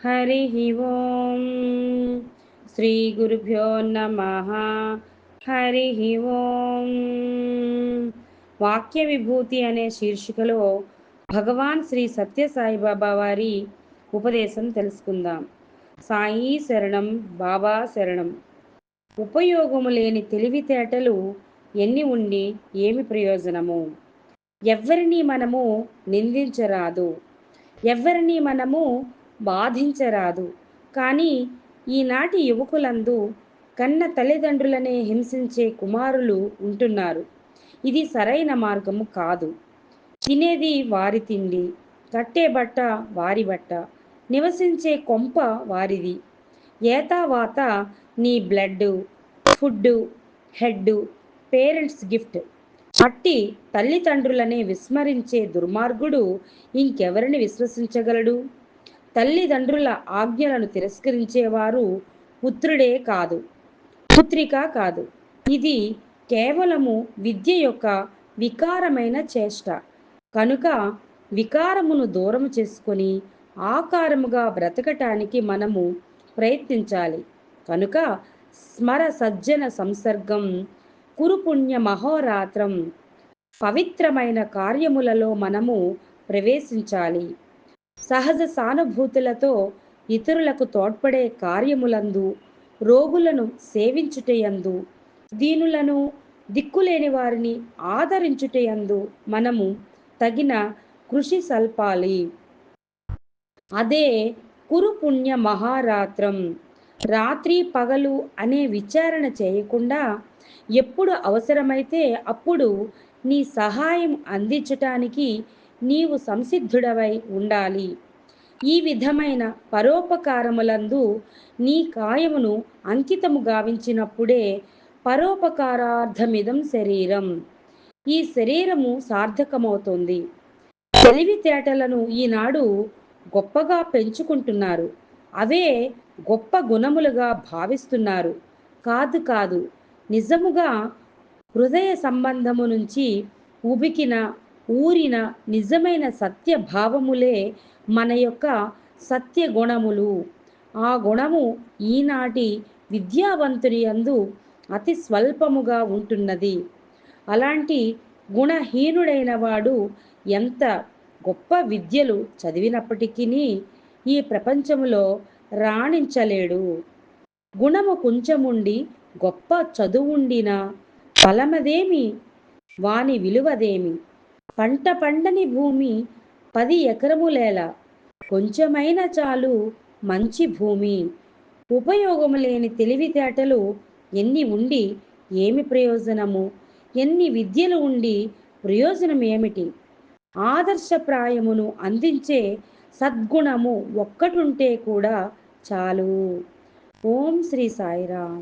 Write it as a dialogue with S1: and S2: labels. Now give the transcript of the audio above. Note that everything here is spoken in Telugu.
S1: హరి ఓం శ్రీ గురుభ్యో నమ హరి ఓం వాక్య విభూతి అనే శీర్షికలో భగవాన్ శ్రీ సత్యసాయిబాబా వారి ఉపదేశం తెలుసుకుందాం. సాయి శరణం బాబా శరణం. ఉపయోగము లేని తెలివితేటలు ఎన్ని ఉండి ఏమి ప్రయోజనము? ఎవ్వరిని మనము నిందించరాదు. ఎవ్వరిని మనము బాధించరాదు. కానీ ఈనాటి యువకులందు కన్న తల్లిదండ్రులనే హింసించే కుమారులు ఉంటున్నారు. ఇది సరైన మార్గము కాదు. తినేది వారి తిండి కట్టే బట్ట వారి బట్ట నివసించే కొంప వారిది. ఏతావాత నీ blood food head parents gift. అట్టి తల్లిదండ్రులనే విస్మరించే దుర్మార్గుడు ఇంకెవరిని విశ్వసించగలడు? తల్లిదండ్రుల ఆజ్ఞలను తిరస్కరించేవారు పుత్రుడే కాదు పుత్రిక కాదు. ఇది కేవలము విద్య యొక్క వికారమైన చేష్ట. కనుక వికారమును దూరం చేసుకొని ఆకారముగా బ్రతకటానికి మనము ప్రయత్నించాలి. కనుక స్మర సజ్జన సంసర్గం కురుపుణ్య మహోరాత్రం పవిత్రమైన కార్యములలో మనము ప్రవేశించాలి. సహజ సానుభూతులతో ఇతరులకు తోడ్పడే కార్యములందు రోగులను సేవించుటయందు దీనులను దిక్కులేని వారిని ఆదరించుటయందు మనము తగిన కృషి సల్పాలి. అదే కురుపుణ్య మహారాత్రం. రాత్రి పగలు అనే విచారణ చేయకుండా ఎప్పుడు అవసరమైతే అప్పుడు నీ సహాయం అందించటానికి నీవు సంసిద్ధుడవై ఉండాలి. ఈ విధమైన పరోపకారములందు నీ కాయమును అంకితము గావించినప్పుడే పరోపకారార్థమిదం శరీరం. ఈ శరీరము సార్థకమవుతుంది. తెలివితేటలను ఈనాడు గొప్పగా పెంచుకుంటున్నారు. అవే గొప్ప గుణములుగా భావిస్తున్నారు. కాదు కాదు నిజముగా హృదయ సంబంధము నుంచి ఉబికిన ఊరిన నిజమైన సత్య భావములే మన యొక్క సత్య గుణములు. ఆ గుణము ఈనాటి విద్యావంతుని అందు అతి స్వల్పముగా ఉంటున్నది. అలాంటి గుణహీనుడైన వాడు ఎంత గొప్ప విద్యలు చదివినప్పటికీ ఈ ప్రపంచములో రాణించలేడు. గుణము కొంచెముండి గొప్ప చదువుండిన ఫలమదేమి? వాని విలువదేమి? పంట పండని భూమి పది ఎకరములేల కొంచెమైన చాలు మంచి భూమి. ఉపయోగము లేని తెలివితేటలు ఎన్ని ఉండి ఏమి ప్రయోజనము? ఎన్ని విద్యలు ఉండి ప్రయోజనం ఏమిటి? ఆదర్శప్రాయమును అందించే సద్గుణము ఒక్కటుంటే కూడా చాలు. ఓం శ్రీ సాయిరామ్.